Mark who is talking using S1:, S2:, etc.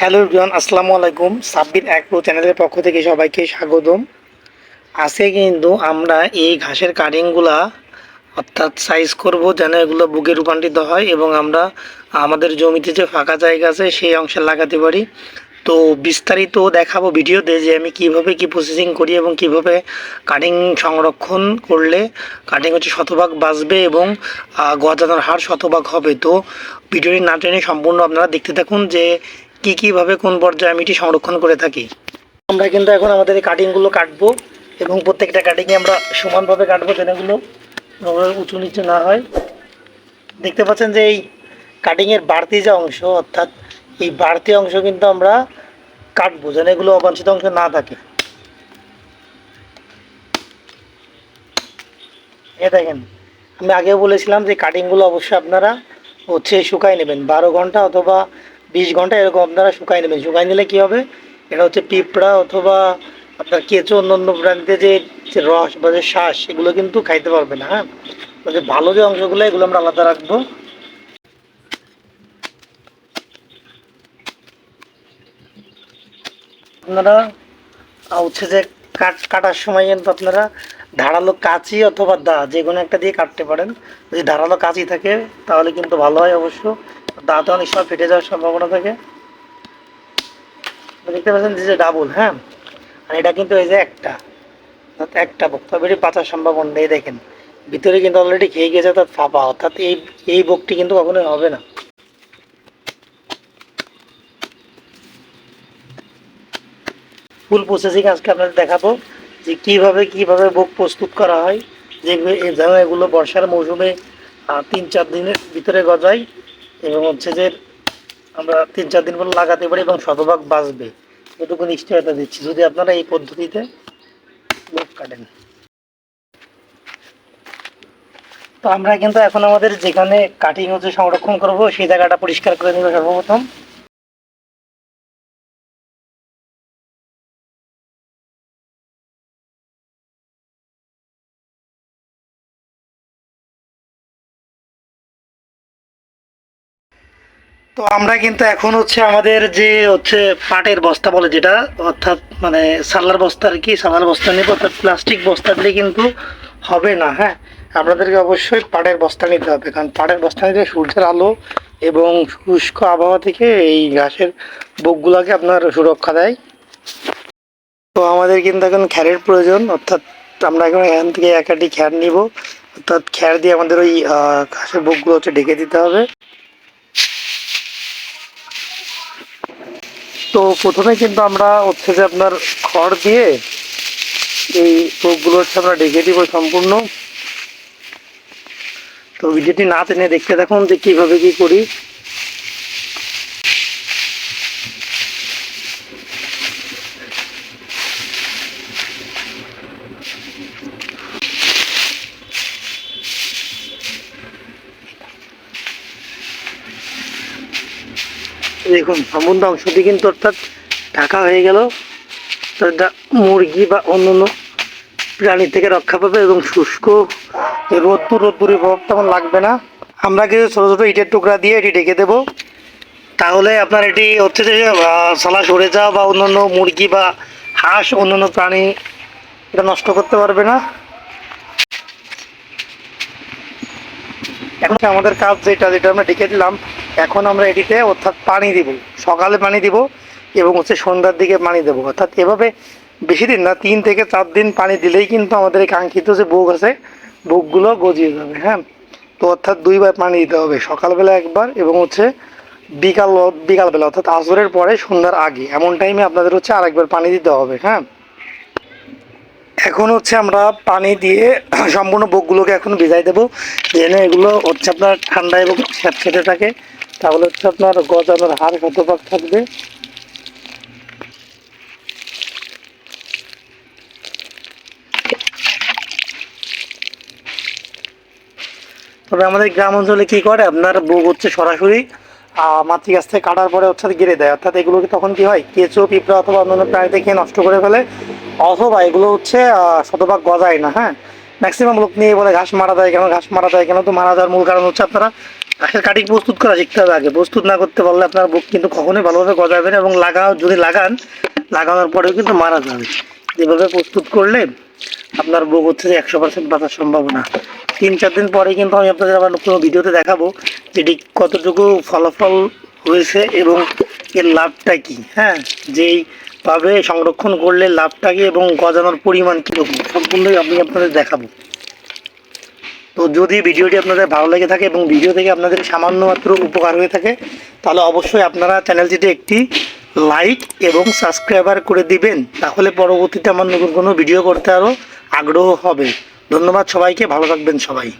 S1: Hello Riyan আসসালামু আলাইকুম। Sabbir agro চ্যানেলের পক্ষ থেকে সবাইকে স্বাগতম। আজকে কিন্তু আমরা এই ঘাসের কাটিংগুলা অর্থাৎ সাইজ করব যেন এগুলো বুকে রূপান্তরিত হয় এবং আমরা আমাদের জমিতে যে ফাঁকা জায়গা আছে সেই অংশে লাগাতে পারি। তো বিস্তারিত দেখাবো ভিডিওতে যে আমি কীভাবে কি প্রসেসিং করি এবং কীভাবে কাটিং সংরক্ষণ করলে কাটিং হচ্ছে শতভাগ বাঁচবে এবং গজানোর হার শতভাগ হবে। তো ভিডিওটি না টেনে সম্পূর্ণ আপনারা দেখতে থাকুন যে কি কীভাবে কোন পর্যায়ে আমি এটি সংরক্ষণ করে থাকি? আমরা কিন্তু এখন আমাদের এই কাটিংগুলো কাটবো এবং প্রত্যেকটা কাটিংয়ে আমরা সমানভাবে কাটবো কোনোভাবে উঁচু নিচু না হয়। দেখতে পাচ্ছেন যে এই কাটিংয়ের বাড়তি যে অংশ, অর্থাৎ এই বাড়তি অংশ কিন্তু আমরা কাটবো যেন এগুলো অবাঞ্ছিত অংশ না থাকে। এ দেখেন, আমি আগেও বলেছিলাম যে কাটিংগুলো অবশ্যই আপনারা হচ্ছে শুকাই নেবেন। বারো ঘণ্টা অথবা বিশ ঘণ্টা এরকম আপনারা শুকাই নেবেন। শুকাই নিলে কী হবে? এটা হচ্ছে পিঁপড়া অথবা আপনার কেঁচো অন্য অন্য প্রাণীতে যে রস বা যে শ্বাস এগুলো কিন্তু খাইতে পারবে না হ্যাঁ? যে ভালো যে অংশগুলো, এগুলো আমরা আলাদা রাখব। আপনারা হচ্ছে যে কাট, কাটার সময় কিন্তু আপনারা ধারালো কাঁচি অথবা দা, যে কোনো একটা দিয়ে কাটতে পারেন। যদি ধারালো কাঁচি থাকে, তাহলে কিন্তু ভালো হয় অবশ্য। দাঁতে অনেক সময় ফেটে যাওয়ার সম্ভাবনা থাকে। দেখতে পাচ্ছেন যে ডাবল হ্যাঁ? আর এটা কিন্তু এই যে একটা। অর্থাৎ একটা বক্তব্য এটি বাঁচার সম্ভাবনা নেই, দেখেন। ভিতরে কিন্তু অলরেডি খেয়ে গেছে, অর্থাৎ ফাঁপা। অর্থাৎ এই এই বকটি কিন্তু কখনোই হবে না। ফুল প্রসেসিং আজকে আপনাদের দেখাবো যে কীভাবে কীভাবে বুক প্রস্তুত করা হয় যেন এগুলো বর্ষার মৌসুমে তিন চার দিনের ভিতরে গজায়। এবং হচ্ছে যে আমরা তিন চার দিন পর লাগাতে পারি এবং শতভাগ বাঁচবে। এটুকু নিশ্চয়তা দিচ্ছি। যদি আপনারা এই পদ্ধতিতে লোক কাটেন। তো আমরা কিন্তু এখন আমাদের যেখানে কাটিং হচ্ছে সংরক্ষণ করব, সেই জায়গাটা পরিষ্কার করে নেব সর্বপ্রথম। তো আমরা কিন্তু এখন হচ্ছে আমাদের যে হচ্ছে পাটের বস্তা বলে যেটা, অর্থাৎ মানে সালার বস্তা আর কি, সালার বস্তা নেব, অর্থাৎ প্লাস্টিক বস্তা দিলে কিন্তু হবে না হ্যাঁ? আপনাদেরকে অবশ্যই পাটের বস্তা নিতে হবে, কারণ পাটের বস্তা নিতে সূর্যের আলো এবং শুষ্ক আবহাওয়া থেকে এই ঘাসের বুকগুলোকে আপনার সুরক্ষা দেয়। তো আমাদের কিন্তু এখন খ্যারের প্রয়োজন, অর্থাৎ আমরা এখন এখান থেকে একাটি খ্যার নিব, অর্থাৎ খ্যার দিয়ে আমাদের ওই ঘাসের বুকগুলো হচ্ছে ঢেকে দিতে হবে। তো প্রথমে কিন্তু আমরা হচ্ছে যে আপনার খড় দিয়ে এই টোপগুলো হচ্ছে আমরা ঢেকে দিব সম্পূর্ণ। তো ভিডিওটি না টেনে দেখতে দেখুন যে কীভাবে কি করি। দেখুন সম্পূর্ণ অংশটি কিন্তু অর্থাৎ ঢাকা হয়ে গেল। মুরগি বা অন্যান্য প্রাণী থেকে রক্ষা পাবে এবং শুষ্ক রোদ্দুর রোদ্দুরের প্রভাব তেমন লাগবে না। আমরা কিছু ছোটো ছোটো ইটের টুকরা দিয়ে এটি ঢেকে দেবো। তাহলে আপনার এটি হচ্ছে যে সালা সরে যাওয়া বা অন্যান্য মুরগি বা হাঁস, অন্যান্য প্রাণী এটা নষ্ট করতে পারবে না। এখন আমাদের কাজ যেটা যেটা আমরা ডেকে দিলাম। এখন আমরা এটিতে অর্থাৎ পানি দিব, সকালে পানি দিব এবং হচ্ছে সন্ধ্যার দিকে পানি দেবো। অর্থাৎ এভাবে বেশি দিন না, তিন থেকে চার দিন পানি দিলেই কিন্তু আমাদের এই কাঙ্ক্ষিত যে বুক আছে বুকগুলো গজিয়ে যাবে হ্যাঁ? তো অর্থাৎ দুইবার পানি দিতে হবে, সকালবেলা একবার এবং হচ্ছে বিকাল, বিকালবেলা, অর্থাৎ আসরের পরে সন্ধ্যার আগে। এমন টাইমে আপনাদের হচ্ছে আরেকবার পানি দিতে হবে হ্যাঁ? এখন হচ্ছে আমরা পানি দিয়ে সম্পূর্ণ বুকগুলোকে এখন ভিজাই দেবো। যেন এগুলো হচ্ছে আপনার ঠান্ডা এবং স্যাঁতসেঁতে থাকে। তাহলে হচ্ছে আপনার গজানোর হার শতভাগ থাকবে? তবে আমাদের গ্রাম অঞ্চলে কি করে? আপনার বুক হচ্ছে সরাসরি মাতৃ গাছ থেকে কাটার পরে হচ্ছে গেড়ে দেয়। অর্থাৎ এগুলোকে তখন কি হয়? কেঁচো, পিঁপড়া অথবা অন্যান্য প্রাণীতে খেয়ে নষ্ট করে ফেলে, অথবা এগুলো হচ্ছে শতভাগ গজায় না হ্যাঁ? ম্যাক্সিমাম লোক নিয়ে বলে ঘাস মারা দেয় কেন, ঘাস মারা দেয় কেন? তো মারা যাওয়ার মূল কারণ হচ্ছে আপনারা ঘাসের কাটিং প্রস্তুত করা শিখতে হবে আগে। প্রস্তুত না করতে পারলে আপনার বুক কিন্তু কখনোই ভালোভাবে গজাবে না এবং লাগাও যদি লাগান, লাগানোর পরেও কিন্তু মারা যাবে। এভাবে প্রস্তুত করলে আপনার বুক হচ্ছে যে একশো পার্সেন্ট বাঁচার সম্ভাবনা। তিন, চার দিন পরে কিন্তু আমি আপনাদের আবার কোনো ভিডিওতে দেখাবো যেটি কতটুকু ফলাফল হয়েছে এবং এর লাভটা কি হ্যাঁ? যেইভাবে সংরক্ষণ করলে লাভটা কি এবং গজানোর পরিমাণ কীরকম, সম্পূর্ণই আমি আপনাদের দেখাবো। তো যদি ভিডিওটি আপনাদের ভালো লেগে থাকে এবং ভিডিও থেকে আপনাদের সামান্য মাত্র উপকার হয়ে থাকে, তাহলে অবশ্যই আপনারা চ্যানেলটিতে একটি লাইক এবং সাবস্ক্রাইবার করে দিবেন। তাহলে পরবর্তীতে আমার নতুন কোনো ভিডিও করতে আরও আগ্রহ হবে। ধন্যবাদ সবাইকে, ভালো থাকবেন সবাই।